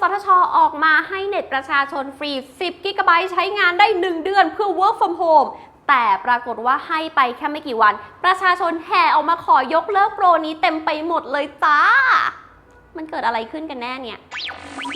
สทช ออกมาให้เน็ตประชาชนฟรี 10 กิกะไบต์ใช้งานได้ 1 เดือนเพื่อ work from home แต่ปรากฏว่าให้ไปแค่ไม่กี่วัน ประชาชนแห่ออกมาขอยกเลิกโปรนี้เต็มไปหมดเลยจ้า มันเกิดอะไรขึ้นกันแน่เนี่ย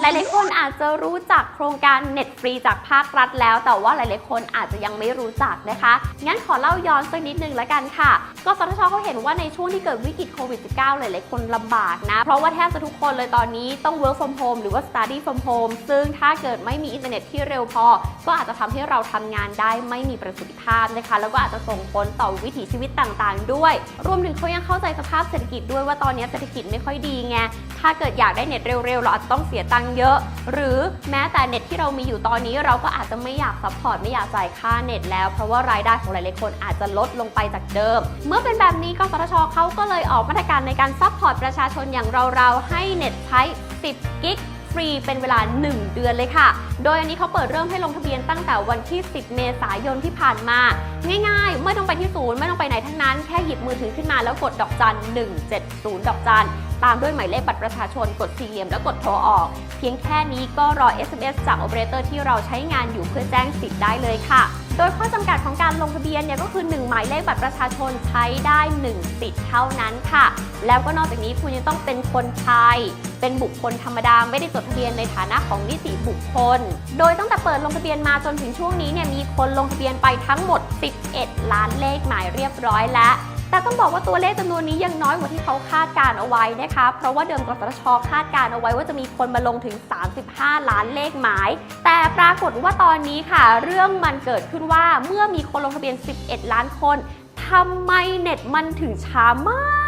หลายๆคนอาจจะรู้จักโครงการเน็ตฟรีจากภาครัฐแล้ว แต่ว่าหลายๆคนอาจจะยังไม่รู้จักนะคะ งั้นขอเล่าย้อนสักนิดนึงละกันค่ะ กสทชเขาเห็นว่าในช่วงที่เกิดวิกฤตโควิด -19 หลายๆคนลำบากนะ เพราะว่าแทบจะทุกคนเลยตอนนี้ต้อง work from home หรือว่า study from home ซึ่งถ้าเกิดไม่มีอินเทอร์เน็ตที่เร็วพอ ก็อาจจะทำให้เราทำงานได้ไม่มีประสิทธิภาพนะคะ แล้วก็อาจจะส่งผลต่อวิถีชีวิตต่างๆ ด้วย รวมถึงเขายังเข้าใจสภาพเศรษฐกิจด้วยว่าตอนนี้เศรษฐกิจไม่ค่อยดีไง ถ้าเกิดอยากได้เน็ตเร็วๆเราอาจจะต้องเสียตังค์เยอะ หรือแม้แต่เน็ตที่เรามีอยู่ตอนนี้เราก็อาจจะไม่อยากซัพพอร์ตไม่อยากจ่ายค่าเน็ตแล้ว เพราะว่ารายได้ของหลายๆคนอาจจะลดลงไปจากเดิม เมื่อเป็นแบบนี้กสทชเขาก็เลยออกมาตรการในการซัพพอร์ตประชาชนอย่างเราๆให้เน็ตใช้ 10 กิก ฟรีเป็นเวลา 1 เดือนเลยค่ะ โดยอันนี้เขาเปิดเริ่มให้ลงทะเบียนตั้งแต่วันที่ 10 เมษายนที่ผ่านมา ง่ายๆ ไม่ต้องไปที่ศูนย์ไม่ต้องไปไหนทั้งนั้น แค่หยิบมือถือขึ้นมาแล้วกดดอกจัน 170 ดอกจันตามด้วยหมายเลขบัตรประชาชนกดสี่เหลี่ยมแล้วกดโทรออก เพียงแค่นี้ก็รอ SMS จากโอเปอเรเตอร์ที่เราใช้งานอยู่เพื่อแจ้งสิทธิ์ได้เลยค่ะ โดยข้อจำกัดของการลงทะเบียนเนี่ยก็คือ 1 หมายเลขบัตรประชาชนใช้ได้ 1 สิทธิ์เท่านั้นค่ะ แล้วก็นอกจากนี้คุณยังต้องเป็นคนไทย เป็นบุคคลธรรมดาไม่ได้จดทะเบียนในฐานะของนิติบุคคล โดยตั้งแต่เปิดลงทะเบียนมาจนถึงช่วงนี้เนี่ยมีคนลงทะเบียนไปทั้งหมด 11 ล้านเลขหมายเรียบร้อยแล้ว แต่ต้องบอกว่าตัวเลขจำนวนนี้ยังน้อยกว่าที่เขาคาดการเอาไว้นะคะ เพราะว่าเดิมกสทชคาดการเอาไว้ว่าจะมีคนมาลงถึง 35 ล้านเลขหมาย แต่ปรากฏว่าตอนนี้ค่ะ เรื่องมันเกิดขึ้นว่าเมื่อมีคนลงทะเบียน 11 ล้านคนทำไมเน็ตมันถึงช้ามาก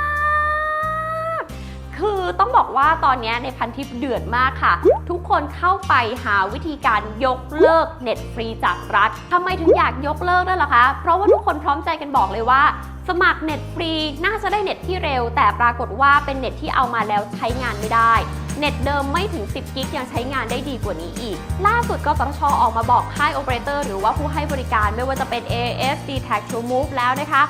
คือต้องบอกว่าตอนนี้ในพันทิปเดือดมากค่ะ ทุกคนเข้าไปหาวิธีการยกเลิกเน็ตฟรีจากรัฐทำไมถึงอยากยกเลิกด้ล่ะคะ เพราะว่าทุกคนพร้อมใจกันบอกเลยว่า สมัครเน็ตฟรีน่าจะได้เน็ตที่เร็ว แต่ปรากฏว่าเป็นเน็ตที่เอามาแล้วใช้งานไม่ได้ เน็ตเดิมไม่ถึง 10 กิกยังใช้งานได้ดีกว่านี้อีก ล่าสุดกสทชออกมาบอกค่ายโอเปอเรเตอร์หรือว่าผู้ให้บริการไม่ว่าจะเป็น AS d t a c True Move แล้วนะคะ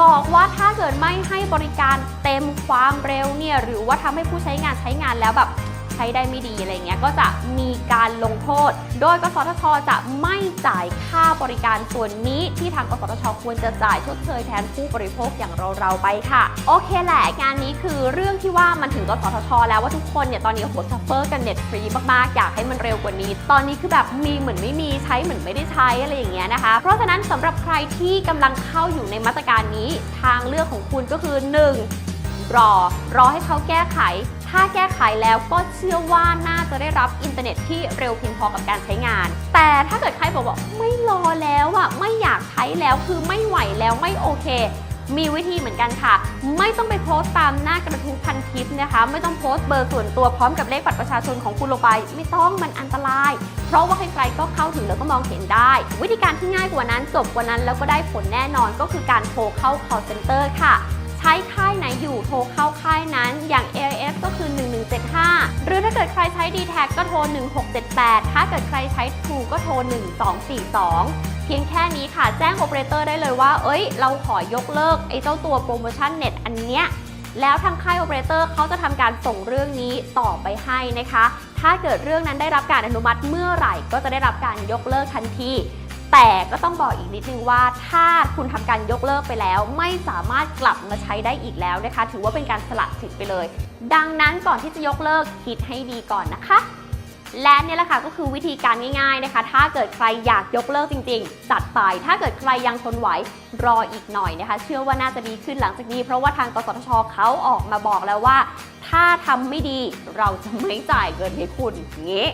บอกว่าถ้าเกิดไม่ให้บริการเต็มความเร็วเนี่ยหรือว่าทำให้ผู้ใช้งานใช้งานแล้วแบบ ใช้ได้ไม่ดีอะไรเงี้ยก็จะมีการลงโทษ โดยกสทช จะไม่จ่ายค่าบริการส่วนนี้ที่ทางกสทช ควรจะจ่ายชดเชยแทนผู้บริโภคอย่างเราๆไปค่ะ โอเคแหละงานนี้คือเรื่องที่ว่ามันถึงกสทช แล้วว่าทุกคนเนี่ยตอนนี้โหซัฟเฟอร์กันเน็ตฟรีมากๆ อยากให้มันเร็วกว่านี้ ตอนนี้คือแบบมีเหมือนไม่มีใช้เหมือนไม่ได้ใช้อะไรอย่างเงี้ยนะคะ เพราะฉะนั้นสำหรับใครที่กำลังเข้าอยู่ในมาตรการนี้ทางเลือกของคุณก็คือ 1. รอรอให้เขาแก้ไข ถ้าแก้ไขแล้วก็เชื่อว่าน่าจะได้รับอินเทอร์เน็ตที่เร็วเพียงพอกับการใช้งาน แต่ถ้าเกิดใครบอกว่าไม่รอแล้วอะไม่อยากใช้แล้วคือไม่ไหวแล้วไม่โอเคมีวิธีเหมือนกันค่ะ ไม่ต้องไปโพสต์ตามหน้ากระทู้พันทิปนะคะ ไม่ต้องโพสต์เบอร์ส่วนตัวพร้อมกับเลขบัตรประชาชนของคุณลงไป ไม่ต้องมันอันตราย เพราะว่าใครๆก็เข้าถึงแล้วก็มองเห็นได้ วิธีการที่ง่ายกว่านั้นจบกว่านั้นแล้วก็ได้ผลแน่นอนก็คือการโทรเข้า call center ค่ะ ใช้ค่ายไหนอยู่โทรเข้าค่ายนั้นอย่าง AIS ก็คือ 1175 หรือถ้าเกิดใครใช้ d t แทก็โทร 1678 ถ้าเกิดใครใช้ True ก็โทร 1242 เพียงแค่นี้ค่ะแจ้งโอเปอเรเตอร์ได้เลยว่า เอ้ย เราขอยกเลิกไอ้เจ้าตัวโปรโมชั่นเน็ตอันเนี้ยแล้วทางค่ายโอเปอเรเตอร์เขาจะทำการส่งเรื่องนี้ต่อไปให้นะคะ ถ้าเกิดเรื่องนั้นได้รับการอนุมัติเมื่อไหร่ ก็จะได้รับการยกเลิกทันที แต่ก็ต้องบอกอีกนิดนึงว่าถ้าคุณทำการยกเลิกไปแล้ว ไม่สามารถกลับมาใช้ได้อีกแล้วนะคะ ถือว่าเป็นการสละสิทธิ์ไปเลย ดังนั้นก่อนที่จะยกเลิกคิดให้ดีก่อนนะคะ และเนี่ยแหละค่ะก็คือวิธีการง่าย ๆนะคะ ถ้าเกิดใครอยากยกเลิกจริง ๆ จัดไป ถ้าเกิดใครยังทนไหวรออีกหน่อยนะคะ เชื่อว่าน่าจะดีขึ้นหลังจากนี้ เพราะว่าทางกสทชเขาออกมาบอกแล้วว่า ถ้าทำไม่ดีเราจะไม่จ่ายเงินให้คุณอย่างงี้